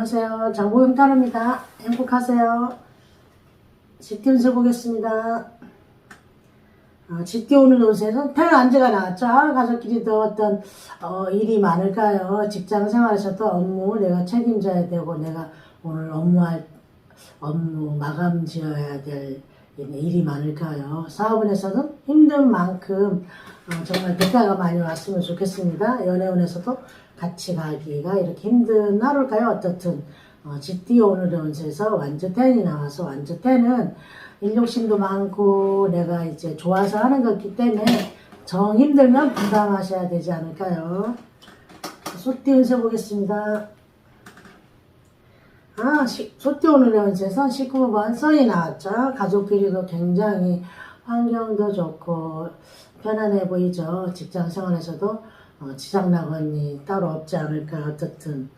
안녕하세요. 장보영 타로입니다. 행복하세요. 집기운세 보겠습니다. 어, 오늘 옷에서 태어난 안제가 나왔죠. 아, 가족끼리도 어떤 어, 일이 많을까요? 직장 생활에서도 업무 내가 책임져야 되고 내가 오늘 업무할 업무 마감 지어야 될 일이 많을까요? 사업원에서는 힘든 만큼 어, 정말 대가가 많이 왔으면 좋겠습니다. 연애운에서도 같이 가기가 이렇게 힘든 하루일까요? 어떻든 어, GT 오늘의 운세에서 완저텐이 나와서 완저텐은 일욕심도 많고 내가 이제 좋아서 하는 거기 때문에 정 힘들면 부담하셔야 되지 않을까요? 소띠 운세 보겠습니다. 아, 시, 소띠 오늘의 운세에서 19번 써이 나왔죠. 가족끼리도 굉장히 환경도 좋고 편안해 보이죠. 직장 생활에서도 어, 지장 낙원이 따로 없지 않을까. 어떻든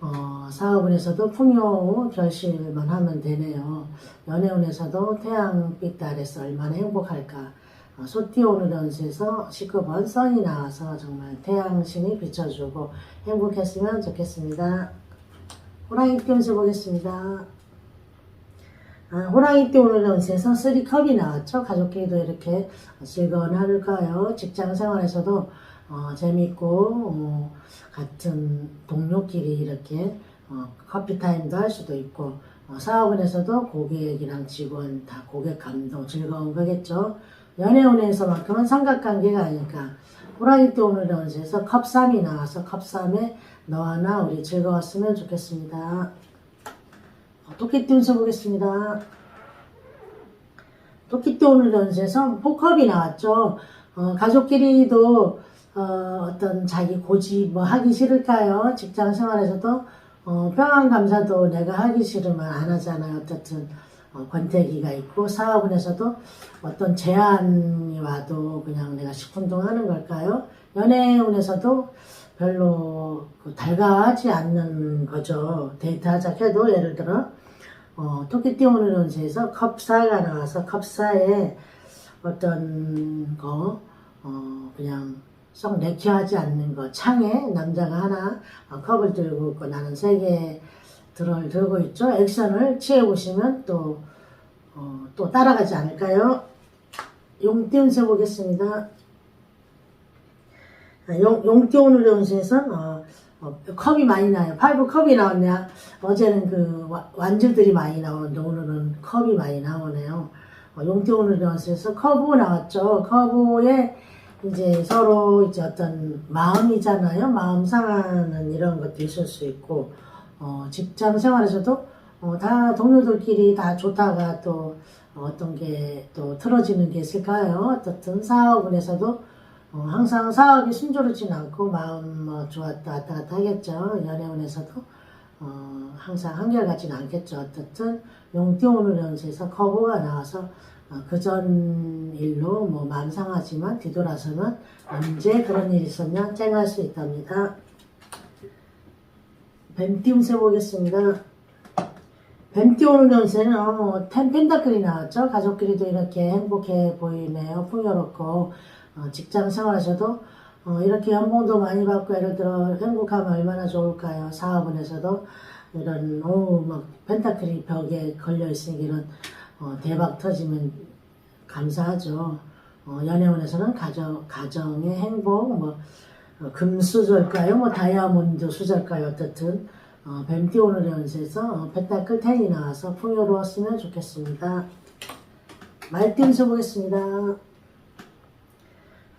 어, 사업운에서도 풍요 결실만 하면 되네요. 연애운에서도 태양빛 아래서 얼마나 행복할까. 어, 소띠 오늘 연세에서 19번 선이 나와서 정말 태양신이 비춰주고 행복했으면 좋겠습니다. 호랑이띠 운세 보겠습니다. 아, 호랑이 띠 오늘 연세에서 3컵이 나왔죠. 가족끼리도 이렇게 즐거운 하루일까요? 직장 생활에서도 어, 재밌고 어, 같은 동료끼리 이렇게 어, 커피 타임도 할 수도 있고 어, 사업원에서도 고객이랑 직원 다 고객 감동 즐거운 거겠죠. 연애운에서만큼은 삼각관계가 아닐까. 오늘 연세에서 컵3이 나와서 컵3에 너와 나 우리 즐거웠으면 좋겠습니다. 어, 토끼띠 운세 보겠습니다. 토끼띠 오늘 연세에서 포컵이 나왔죠. 어, 가족끼리도 어, 어떤 자기 고집 뭐 하기 싫을까요? 직장 생활에서도 어, 평안 감사도 내가 하기 싫으면 안 하잖아요. 어쨌든 어, 권태기가 있고 사업원에서도 어떤 제안이 와도 그냥 내가 시큰둥하는 걸까요? 연애운에서도 별로 그 달가하지 않는 거죠. 데이트 하자 해도 예를 들어 어, 토끼띠 오늘 운세에서 컵사가 나와서 컵사에 어떤 거 어, 그냥 썩 내키하지 않는 거 창에 남자가 하나 어, 컵을 들고 있고 나는 세 개 들을 들고 있죠. 액션을 취해 보시면 또, 어, 또 따라가지 않을까요? 용띠 운 세 보겠습니다. 아, 용, 용띠 오늘의 운세에선 어, 어, 컵이 많이 나요. 파이브 컵이 나왔냐? 어제는 그 와- 완주들이 많이 나오는데 오늘은 컵이 많이 나오네요. 어, 용띠 오늘의 운세에서 커브 나왔죠. 커브에 이제 서로 이제 어떤 마음이잖아요. 마음 상하는 이런 것도 있을 수 있고, 어, 직장 생활에서도 어, 다 동료들끼리 다 좋다가 또 어떤 게 또 틀어지는 게 있을까요? 어떻든 사업운에서도 어, 항상 사업이 순조롭진 않고 마음 뭐 좋았다 왔다 갔다 하겠죠. 연애운에서도 어, 항상 한결같지는 않겠죠. 어떻든 용띠 오늘 연세에서 커브가 나와서 어, 그전 일로 뭐 마음 상하지만 뒤돌아서는 언제 그런 일이 있었냐 쨍할 수 있답니다. 뱀띠 운세 보겠습니다. 뱀띠 오는 연세는 어, 텐 펜타클이 나왔죠. 가족끼리도 이렇게 행복해 보이네요. 풍요롭고 어, 직장 생활에서도 어, 이렇게 연봉도 많이 받고 예를 들어 행복하면 얼마나 좋을까요? 사업원에서도 이런 오막 펜타클이 벽에 걸려 있으니 이런 어, 대박 터지면 감사하죠. 어, 연애원에서는 가정 가정의 행복 뭐 어, 금수저일까요? 뭐 다이아몬드 수저일까요? 어떻든 어, 뱀띠 오늘의 연세에서 어, 펜타클 10이 나와서 풍요로웠으면 좋겠습니다. 말띠 운세 보겠습니다.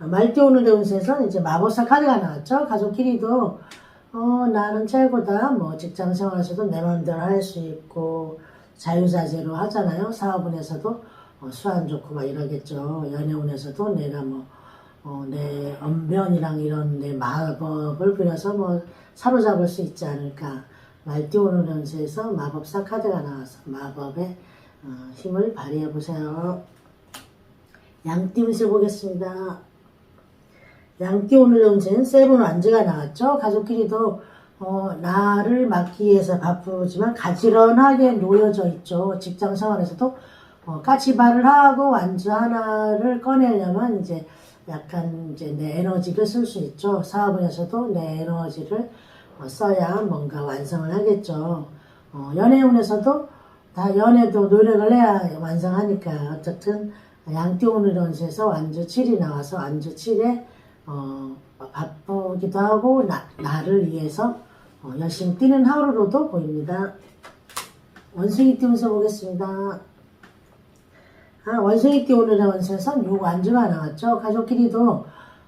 아, 말띠 오늘의 운세에서 이제 마법사 카드가 나왔죠. 가족끼리도 어, 나는 최고다. 뭐 직장 생활에서도 내 마음대로 할 수 있고 자유자재로 하잖아요. 사업운에서도 어, 수완 좋고 막 이러겠죠. 연애운에서도 내가 뭐 어, 내 언변이랑 이런 내 마법을 부려서 뭐 사로잡을 수 있지 않을까. 말띠 오늘 연세에서 마법사 카드가 나와서 마법의 어, 힘을 발휘해 보세요. 양띠 운세 보겠습니다. 양띠 오늘 운세는 세븐 완즈가 나왔죠. 가족끼리도 어, 나를 막기 위해서 바쁘지만 가지런하게 놓여져 있죠. 직장 생활에서도 어, 까치발을 하고 완주 하나를 꺼내려면 이제 약간 이제 내 에너지를 쓸 수 있죠. 사업에서도 내 에너지를 어, 써야 뭔가 완성을 하겠죠. 어, 연애운에서도 다 연애도 노력을 해야 완성하니까 어쨌든 양띠오는 운세에서 완주 7이 나와서 완주 7에 어, 바쁘기도 하고 나, 나를 위해서 어, 열심히 뛰는 하루로도 보입니다. 원숭이 띠 운세 보겠습니다. 아, 원숭이 띠 오늘의 원세에선 6 완주가 나왔죠. 가족끼리도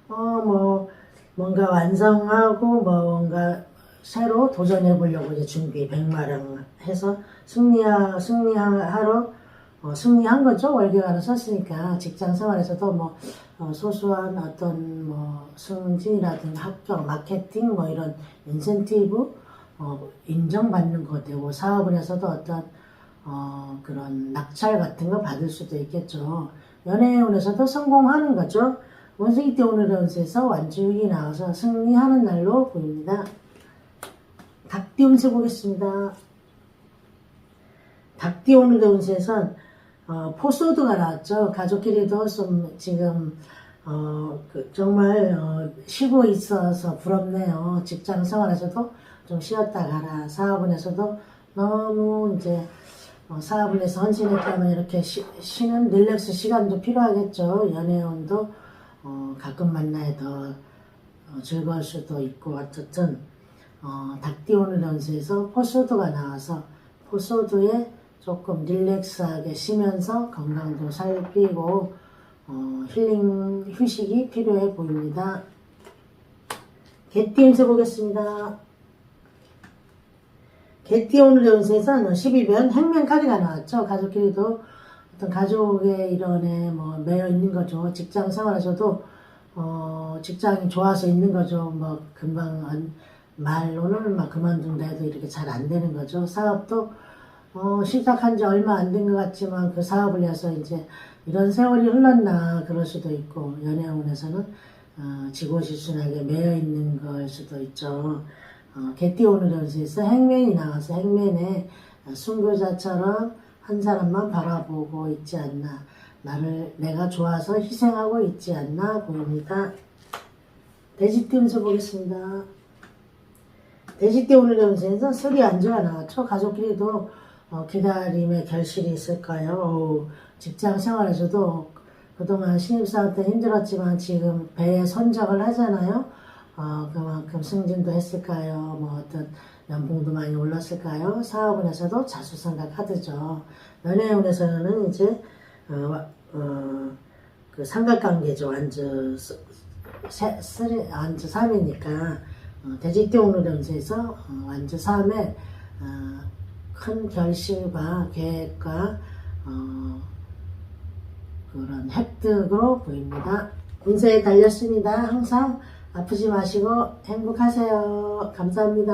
어, 뭐 뭔가 완성하고 뭐 뭔가 새로 도전해 보려고 이제 준비 백마랑 해서 승리하 승리하러 어, 승리한 거죠. 월계관을 썼으니까 직장 생활에서도 뭐 어, 소소한 어떤 뭐 승진이라든가 합격, 마케팅 뭐 이런 인센티브 어, 인정받는 거 되고 사업을 해서도 어떤 어, 그런 낙찰 같은 거 받을 수도 있겠죠. 연애운에서도 성공하는 거죠. 원숭이 때 오늘의 운세에서 완주육이 나와서 승리하는 날로 보입니다. 닭띠 운세 보겠습니다. 닭띠 오늘의 운세에선 어, 포소드가 나왔죠. 가족끼리도 좀 지금 어, 그 정말 어, 쉬고 있어서 부럽네요. 직장 생활에서도 좀 쉬었다 가라. 사업원에서도 너무 이제 어, 사업을 해서 헌신했다면 이렇게 쉬, 쉬는 릴렉스 시간도 필요하겠죠. 연애운도 어, 가끔 만나야 더 어, 즐거울 수도 있고 어쨌든 어, 닭띠오는 연수에서 포소드가 나와서 포소드에 조금 릴렉스하게 쉬면서 건강도 살피고 어, 힐링 휴식이 필요해 보입니다. 개띠 운세 보겠습니다. 개띠 오늘의 운세에서는 12변 행면 카드가 나왔죠. 가족끼리도 어떤 가족의 일원에 뭐 매여 있는 거죠. 직장 생활에서도 어, 직장이 좋아서 있는 거죠. 뭐 금방 안- 말로는 막 그만둔다 해도 이렇게 잘 안 되는 거죠. 사업도 어, 시작한 지 얼마 안 된 것 같지만 그 사업을 해서 이제 이런 세월이 흘렀나 그럴 수도 있고 연애운에서는 어, 지고지순하게 매여 있는 걸 수도 있죠. 어, 개띠 오늘 연수에서 행맨이 나와서 행맨에 순교자처럼 한 사람만 바라보고 있지 않나 나를 내가 좋아서 희생하고 있지 않나 보입니다. 돼지띠 운세 보겠습니다. 돼지띠 오늘 연수에서 술이 안주가 나왔죠. 가족끼리도 어, 기다림의 결실이 있을까요? 어우, 직장 생활에서도 그동안 신입사원 때 힘들었지만 지금 배에 선적을 하잖아요. 어, 그만큼 승진도 했을까요? 뭐 어떤 연봉도 많이 올랐을까요? 사업원에서도 자수성가 카드죠. 연애운에서는 이제 어, 와- 어, 그 삼각관계죠. 스- 세, 쓰리, 완주 3이니까 어, 연세에서 어, 완주 3에 어, 큰 결실과 계획과 어, 그런 획득으로 보입니다. 운세에 달렸습니다. 항상 아프지 마시고 행복하세요. 감사합니다.